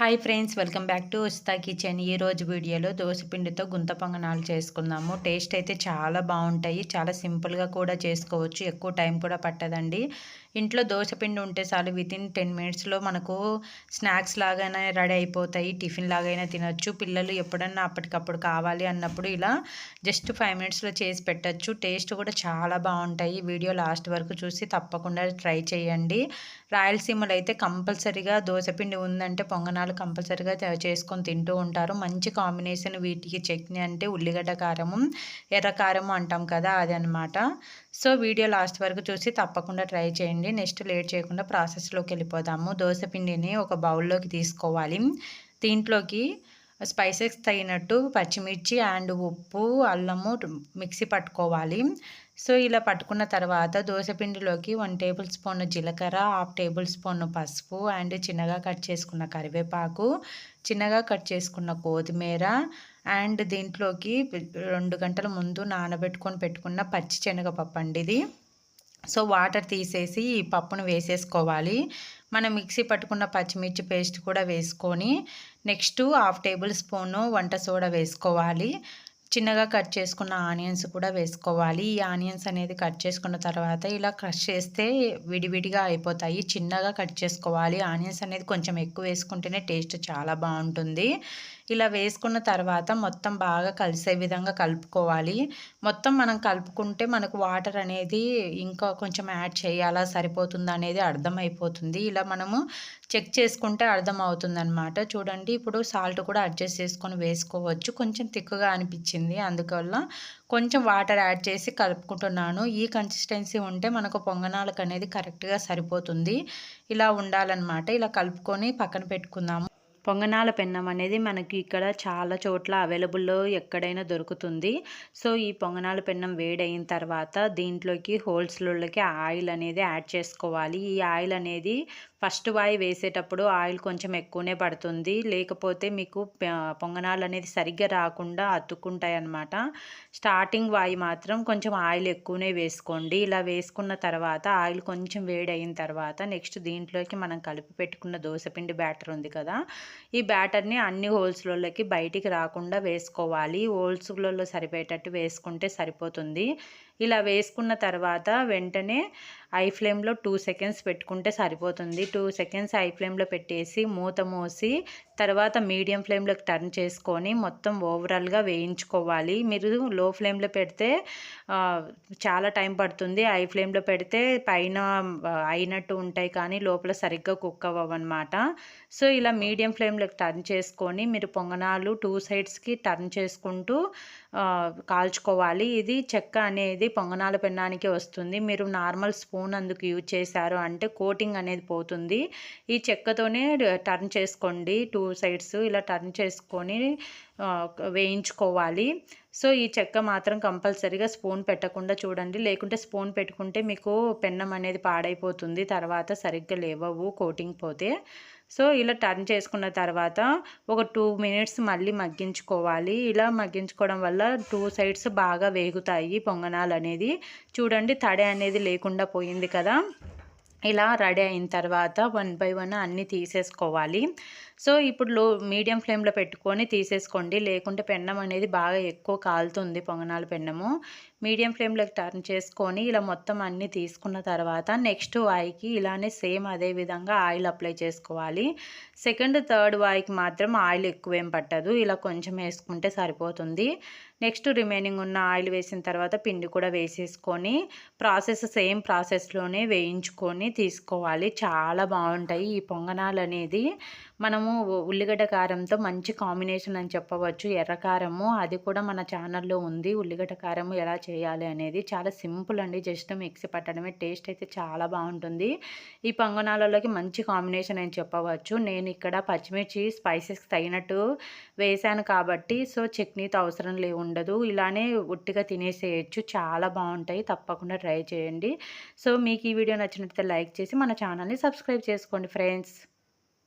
Hi friends welcome back to Usta kitchen ఈ రోజు వీడియోలో దోశపిండితో గుంత పొంగనాలు చేసుకుందాము. టేస్ట్ అయితే చాలా బాగుంటాయి. చాలా సింపుల్గా కూడా చేసుకోవచ్చు. ఎక్కువ టైం కూడా పట్టదండి. ఇంట్లో దోశపిండి ఉంటే చాలు వితిన్ టెన్ మినిట్స్లో మనకు స్నాక్స్ లాగానే రెడీ అయిపోతాయి. టిఫిన్ లాగైనా తినొచ్చు. పిల్లలు ఎప్పుడన్నా అప్పటికప్పుడు కావాలి అన్నప్పుడు ఇలా జస్ట్ ఫైవ్ మినిట్స్లో చేసి పెట్టచ్చు. టేస్ట్ కూడా చాలా బాగుంటాయి. వీడియో లాస్ట్ వరకు చూసి తప్పకుండా ట్రై చేయండి. రాయలసీమలో అయితే కంపల్సరీగా దోశపిండి ఉందంటే పొంగనాలు కంపల్సరీగా చేసుకొని తింటూ ఉంటారు. మంచి కాంబినేషన్ వీటికి చట్నీ అంటే ఉల్లిగడ్డ కారము ఎర్ర కారము అంటాం కదా అది అనమాట సో వీడియో లాస్ట్ వరకు చూసి తప్పకుండా ట్రై చేయండి. నెక్స్ట్ లేట్ చేయకుండా ప్రాసెస్లోకి వెళ్ళిపోదాము. దోశ పిండిని ఒక బౌల్లోకి తీసుకోవాలి. దీంట్లోకి స్పైసెస్ తగినట్టు పచ్చిమిర్చి అండ్ ఉప్పు అల్లము మిక్సీ పట్టుకోవాలి. సో ఇలా పట్టుకున్న తర్వాత దోశపిండిలోకి వన్ టేబుల్ స్పూన్ జీలకర్ర హాఫ్ టేబుల్ స్పూన్ పసుపు అండ్ చిన్నగా కట్ చేసుకున్న కరివేపాకు చిన్నగా కట్ చేసుకున్న కొత్తిమీర అండ్ దీంట్లోకి రెండు గంటల ముందు నానబెట్టుకొని పెట్టుకున్న పచ్చి శనగపప్పు అండి ఇది. సో వాటర్ తీసేసి ఈ పప్పును వేసేసుకోవాలి. మనం మిక్సీ పట్టుకున్న పచ్చిమిర్చి పేస్ట్ కూడా వేసుకొని నెక్స్ట్ హాఫ్ టేబుల్ స్పూను వంట సోడా వేసుకోవాలి. చిన్నగా కట్ చేసుకున్న ఆనియన్స్ కూడా వేసుకోవాలి. ఈ ఆనియన్స్ అనేది కట్ చేసుకున్న తర్వాత ఇలా క్రష్ చేస్తే విడివిడిగా అయిపోతాయి. చిన్నగా కట్ చేసుకోవాలి. ఆనియన్స్ అనేది కొంచెం ఎక్కువ వేసుకుంటేనే టేస్ట్ చాలా బాగుంటుంది. ఇలా వేసుకున్న తర్వాత మొత్తం బాగా కలిసే విధంగా కలుపుకోవాలి. మొత్తం మనం కలుపుకుంటే మనకు వాటర్ అనేది ఇంకా కొంచెం యాడ్ చేయాలా సరిపోతుందా అనేది అర్థమైపోతుంది. ఇలా మనము చెక్ చేసుకుంటే అర్థమవుతుందనమాట చూడండి ఇప్పుడు సాల్ట్ కూడా అడ్జస్ట్ చేసుకొని వేసుకోవచ్చు. కొంచెం తిక్కుగా అనిపించింది. అందువల్ల కొంచెం వాటర్ యాడ్ చేసి కలుపుకుంటున్నాను. ఈ కన్సిస్టెన్సీ ఉంటే మనకు పొంగనాలకు అనేది కరెక్ట్గా సరిపోతుంది. ఇలా ఉండాలన్నమాట. ఇలా కలుపుకొని పక్కన పెట్టుకుందాము. పొంగనాల పెన్నం అనేది మనకి ఇక్కడ చాలా చోట్ల అవైలబుల్లో ఎక్కడైనా దొరుకుతుంది. సో ఈ పొంగనాల పెన్నం వేడైన తర్వాత దీంట్లోకి హోల్స్లోకి ఆయిల్ అనేది యాడ్ చేసుకోవాలి. ఈ ఆయిల్ అనేది ఫస్ట్ వాయి వేసేటప్పుడు ఆయిల్ కొంచెం ఎక్కువనే పడుతుంది. లేకపోతే మీకు పొంగనాలు అనేది సరిగ్గా రాకుండా అతుక్కుంటాయి అన్నమాట స్టార్టింగ్ వాయి మాత్రం కొంచెం ఆయిల్ ఎక్కువనే వేసుకోండి. ఇలా వేసుకున్న తర్వాత ఆయిల్ కొంచెం వేడి అయిన తర్వాత నెక్స్ట్ దీంట్లోకి మనం కలిపి పెట్టుకున్న దోశపిండి బ్యాటర్ ఉంది కదా ఈ బ్యాటర్ని అన్ని హోల్స్లలోకి బయటికి రాకుండా వేసుకోవాలి. హోల్స్లలో సరిపోయేటట్టు వేసుకుంటే సరిపోతుంది. ఇలా వేసుకున్న తర్వాత వెంటనే ఐ ఫ్లేమ్లో టూ సెకండ్స్ పెట్టుకుంటే సరిపోతుంది. టూ సెకండ్స్ ఐ ఫ్లేమ్లో పెట్టేసి మూత మూసి తర్వాత మీడియం ఫ్లేమ్లోకి టర్న్ చేసుకొని మొత్తం ఓవరాల్గా వేయించుకోవాలి. మీరు లో ఫ్లేమ్లో పెడితే చాలా టైం పడుతుంది. ఐ ఫ్లేమ్లో పెడితే పైన అయినట్టు ఉంటాయి కానీ లోపల సరిగ్గా కుక్ అవ్వనమాట సో ఇలా మీడియం ఫ్లేమ్లోకి టర్న్ చేసుకొని మీరు పొంగనాలు టూ సైడ్స్కి టర్న్ చేసుకుంటూ కాల్చుకోవాలి. ఇది చెక్క అనేది పొంగనాల పెన్నానికి వస్తుంది. మీరు నార్మల్ స్పూన్ అందుకు యూజ్ చేశారు అంటే కోటింగ్ అనేది పోతుంది. ఈ చెక్కతోనే టర్న్ చేసుకోండి. టూ సైడ్స్ ఇలా టర్న్ చేసుకొని వేయించుకోవాలి. సో ఈ చెక్క మాత్రం కంపల్సరీగా స్పూన్ పెట్టకుండా చూడండి. లేకుంటే స్పూన్ పెట్టుకుంటే మీకు పెన్నం అనేది పాడైపోతుంది. తర్వాత సరిగ్గా లేవవు కోటింగ్ పోతే. సో ఇలా టర్న్ చేసుకున్న తర్వాత ఒక టూ మినిట్స్ మళ్ళీ మగ్గించుకోవాలి. ఇలా మగ్గించుకోవడం వల్ల టూ సైడ్స్ బాగా వేగుతాయి పొంగనాలు అనేది చూడండి తడి అనేది లేకుండా పోయింది కదా. ఇలా రెడీ అయిన తర్వాత వన్ బై వన్ అన్నీ తీసేసుకోవాలి. సో ఇప్పుడు లో మీడియం ఫ్లేమ్లో పెట్టుకొని తీసేసుకోండి. లేకుంటే పెన్నం అనేది బాగా ఎక్కువ కాలుతుంది పొంగనాల పెన్నము. మీడియం ఫ్లేమ్లోకి టర్న్ చేసుకొని ఇలా మొత్తం అన్నీ తీసుకున్న తర్వాత నెక్స్ట్ వాయికి ఇలానే సేమ్ అదే విధంగా ఆయిల్ అప్లై చేసుకోవాలి. సెకండ్ థర్డ్ వాయికి మాత్రం ఆయిల్ ఎక్కువేం పట్టదు. ఇలా కొంచెం వేసుకుంటే సరిపోతుంది. నెక్స్ట్ రిమైనింగ్ ఉన్న ఆయిల్ వేసిన తర్వాత పిండి కూడా వేసేసుకొని ప్రాసెస్ సేమ్ ప్రాసెస్లోనే వేయించుకొని తీసుకోవాలి. చాలా బాగుంటాయి ఈ పొంగనాలు అనేది మనము ఉల్లిగడ్డ కారంతో మంచి కాంబినేషన్ అని చెప్పవచ్చు. ఎర్ర కారము అది కూడా మన ఛానల్లో ఉంది. ఉల్లిగడ్డ కారము ఎలా చేయాలి అనేది చాలా సింపుల్ అండి. జస్ట్ మిక్సీ పట్టడమే. టేస్ట్ అయితే చాలా బాగుంటుంది. ఈ పొంగనాలలోకి మంచి కాంబినేషన్ అని చెప్పవచ్చు. నేను ఇక్కడ పచ్చిమిర్చి స్పైసెస్ తగినట్టు వేశాను కాబట్టి సో చట్నీతో అవసరం లే ఉండదు. ఇలానే ఉట్టిగా తినేసేయచ్చు. చాలా బాగుంటాయి. తప్పకుండా ట్రై చేయండి. సో మీకు ఈ వీడియో నచ్చినట్లయితే లైక్ చేసి మన ఛానల్ని సబ్స్క్రైబ్ చేసుకోండి ఫ్రెండ్స్